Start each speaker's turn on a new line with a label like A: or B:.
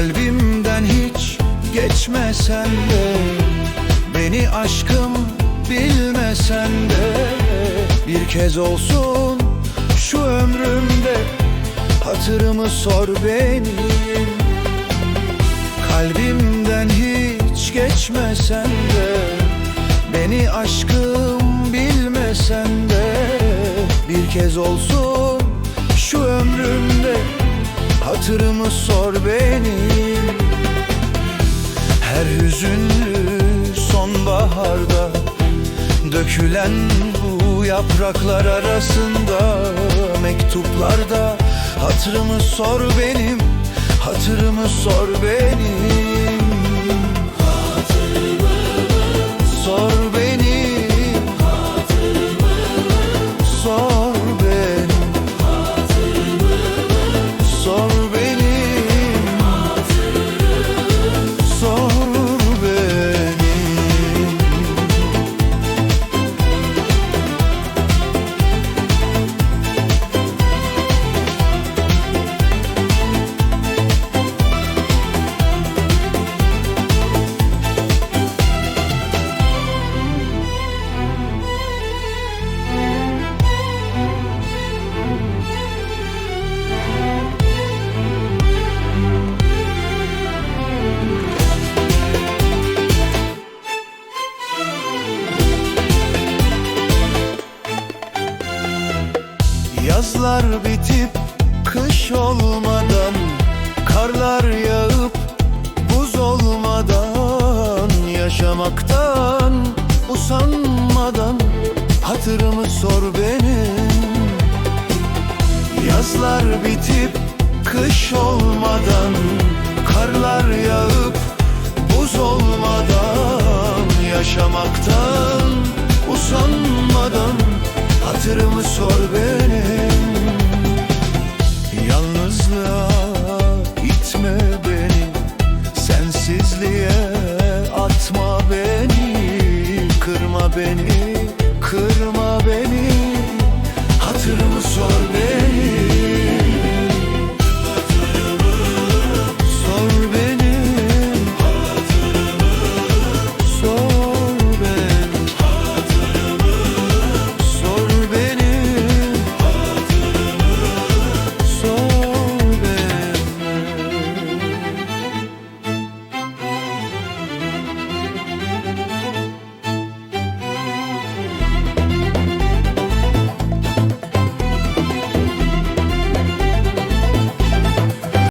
A: Kalbimden hiç geçmesen de Beni aşkım bilmesen de Bir kez olsun şu ömrümde Hatırımı sor benim Kalbimden hiç geçmesen de Beni aşkım bilmesen de Bir kez olsun şu ömrümde Hatırımı sor benim Her hüzünlü sonbaharda Dökülen bu yapraklar arasında Mektuplarda Hatırımı sor benim Hatırımı sor benim Yazlar bitip kış olmadan Karlar yağıp buz olmadan Yaşamaktan usanmadan Hatırımı sor benim. Yazlar bitip kış olmadan Karlar yağıp buz olmadan Yaşamaktan usanmadan Hatırımı sor benim beni, kırma beni. Hatırımı sor beni.